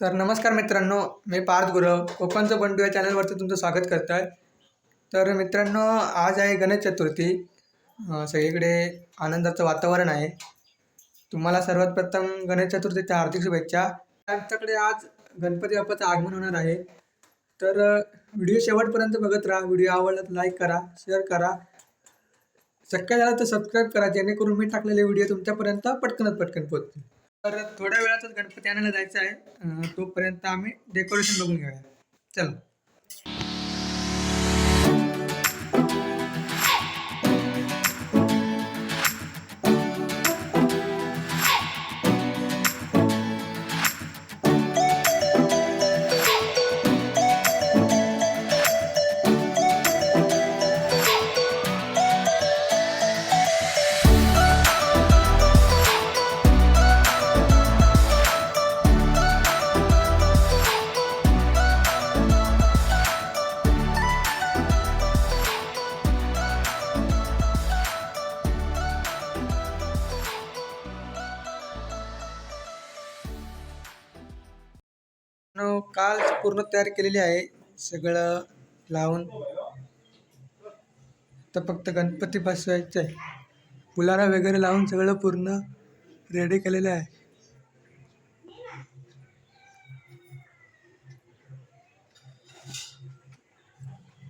तर नमस्कार मित्रांनो मी पार्थ गुरव कोकणचं बंडू या चॅनलवरती तुमचं स्वागत करतो आहे तर मित्रांनो आज आहे गणेश चतुर्थी. सगळीकडे आनंदाचं वातावरण आहे. तुम्हाला सर्वात प्रथम गणेश चतुर्थीच्या हार्दिक शुभेच्छा. आमच्याकडे आज गणपती बाप्पाचं आगमन होणार आहे. तर व्हिडिओ शेवटपर्यंत बघत राहा. व्हिडिओ आवडला तर लाईक करा शेअर करा. शक्य झालं तर सबस्क्राईब करा. जेणेकरून मी टाकलेले व्हिडिओ तुमच्यापर्यंत पटकनच पटकन पोहोचतील. तर थोड्या वेळातच गणपती आणायला जायचं आहे. तोपर्यंत आम्ही डेकोरेशन बघून घेऊया. चला. काल पूर्ण तयार केलेली आहे. सगळं लावून. तर फक्त गणपती बसवायचं आहे. फुलारा वगैरे लावून सगळं पूर्ण रेडी केलेलं आहे.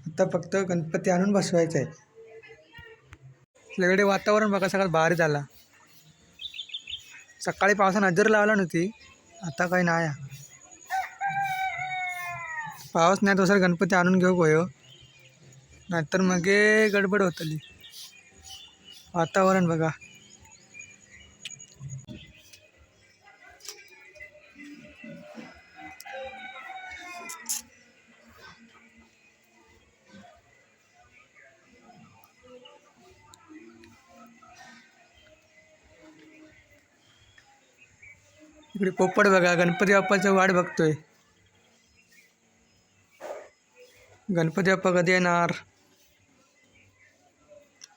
आता फक्त गणपती आणून बसवायचं आहे. सगळे वातावरण बघा सगळं भारी झाला. सकाळी पावसानं नजर लावला नव्हती. आता काही नाही पावस नाही तसं गणपती आणून घेऊ गोयो. नाहीतर मगे गडबड होतली. वातावरण बघा. इकडे पोपट बघा गणपती बाप्पाचं वाट बघतोय. गणपती बाप्पा कधी येणार?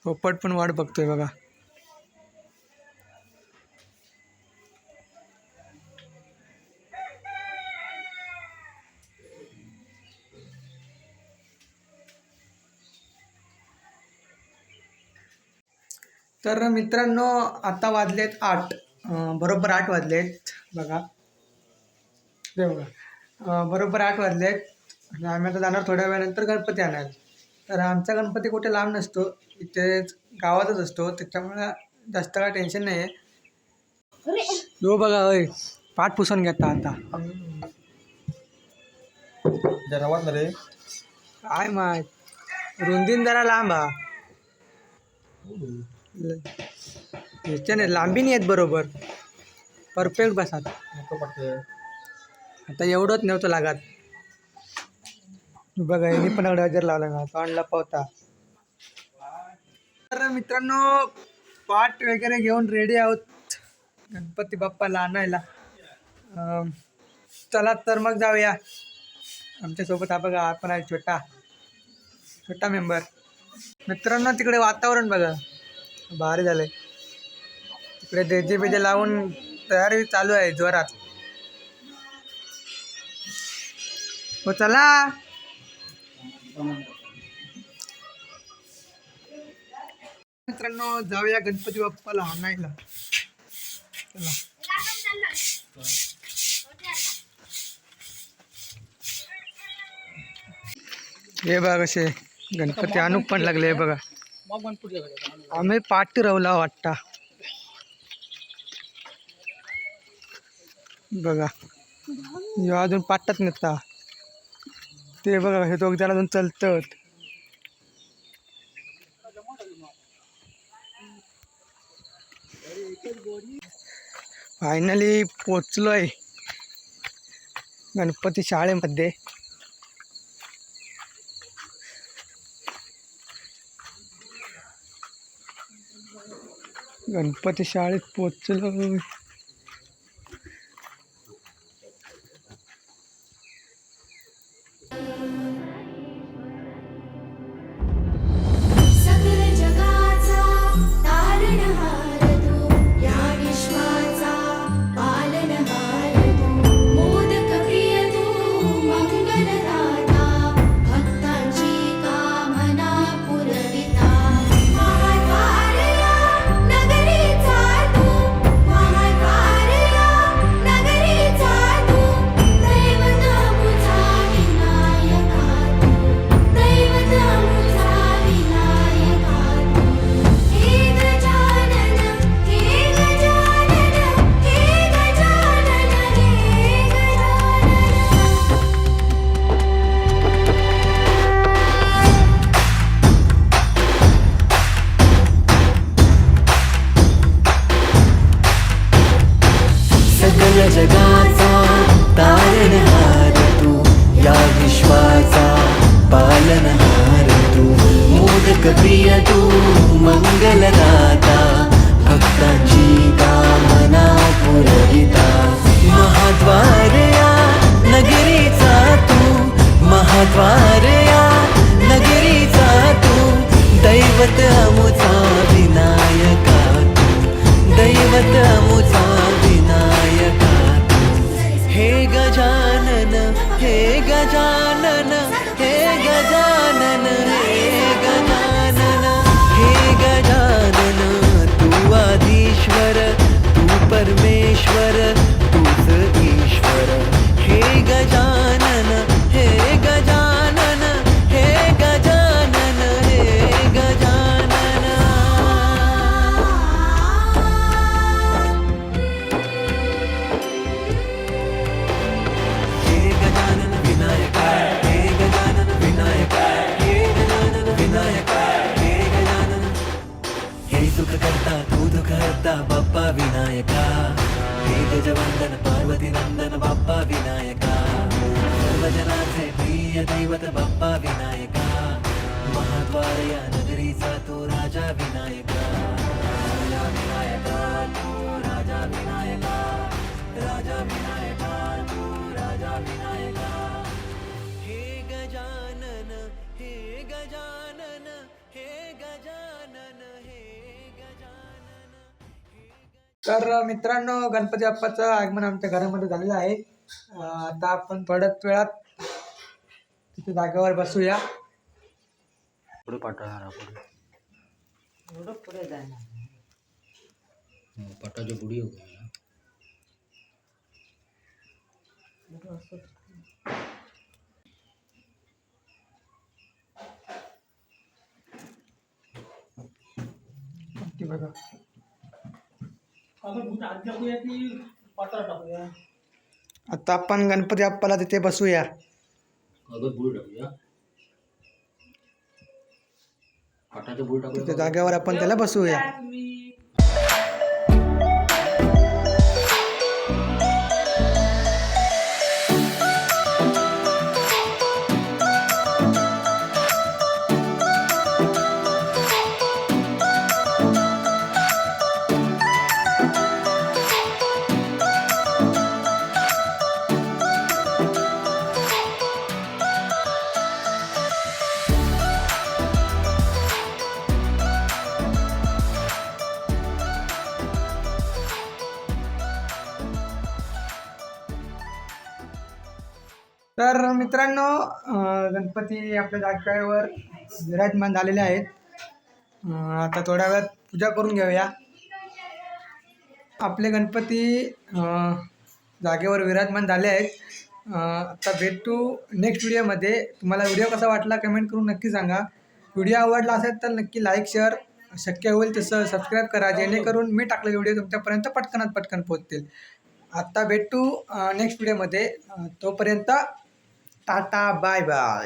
पोपट पण वाट बघतोय बघा. तर मित्रांनो आता वाजलेत आठ. बरोबर आठ वाजलेत बघा. ते बघा. बरोबर आठ वाजलेत. आणि आम्ही आता जाणार थोड्या वेळानंतर गणपती आणायला. तर आमचा गणपती कुठे लांब नसतो इथेच गावातच असतो त्याच्यामुळे जास्त काय टेन्शन नाही आहे हो बघा होय पाठ पुसून घेता आता जरा रे काय माहीत रुंदीन जरा लांब हा. ह्याच्याने लांबी नाही येत बरोबर. परफेक्ट बसात आता एवढंच नव्हतं लागत. बघा यांनी पण हजर लावला ना तोंडला पावता. तर मित्रांनो पाट वगैरे घेऊन रेडी आहोत गणपती बाप्पाला आणायला. चला तर मग जाऊया. आमच्यासोबत हा बघा आपण आहे छोटा. छोटा मेंबर मित्रांनो तिकडे वातावरण बघा. भारी झालंय. तिकडे देजे बेजे लावून तयारी चालू आहे जोरात. हो चला. मित्रांनो जाऊया गणपती बाप्पाला आणायला. चला. हे बघा कसे गणपती आणूक पण लागले हे बघा. आम्ही पाठ रवला वाटता. बघा. अजून पाठत नसता ते बघा हे दोघ जण अजून चलतात. फायनली पोचलोय गणपती शाळेमध्ये. गणपती शाळेत पोचलो मंगलदाता भक्ताची कामना पुरविता. महाद्वारया नगरीचा तू महाद्वारया नगरीचा तू. दैवत अमुचा विनायका तू. दैवत अमुचा परमेश्वर द्वार या नगरीचा तो राजा विनायका. राजा विनायका तू राजा विनायका. राजा विनायका तू राजा विनायका. हे गजानन हे गजानन हे गजानन हे गजानन तर मित्रांनो गणपती बाप्पाचं आगमन आमच्या घरामध्ये झालेलं आहे. आता आपण थोड्याच वेळात तिथे जागेवर बसूया. पुढे पाठवणार आपण पटाच्या बुडी हो गया ती बघा आता आपण गणपती बाप्पाला तिथे बसूया अगं बुडी टाकूया पटाच्या बुडी तिथे जागेवर आपण त्याला बसूया तर मित्रांनो गणपती आपल्या जागेवर विराजमान झालेले आहेत. आता थोड्या वेळात पूजा करून घेऊया. आपले गणपती जागेवर विराजमान झाले आहेत. आता भेटू नेक्स्ट व्हिडिओमध्ये तुम्हाला व्हिडिओ कसा वाटला कमेंट करून नक्की सांगा. व्हिडिओ आवडला असेल तर नक्की लाईक शेअर शक्य होईल तसं सबस्क्राईब करा. जेणेकरून मी टाकलेले व्हिडिओ तुमच्यापर्यंत पटकनात पटकन पोहोचतील. आत्ता भेटू नेक्स्ट व्हिडिओमध्ये तोपर्यंत টাটা বাই বাই।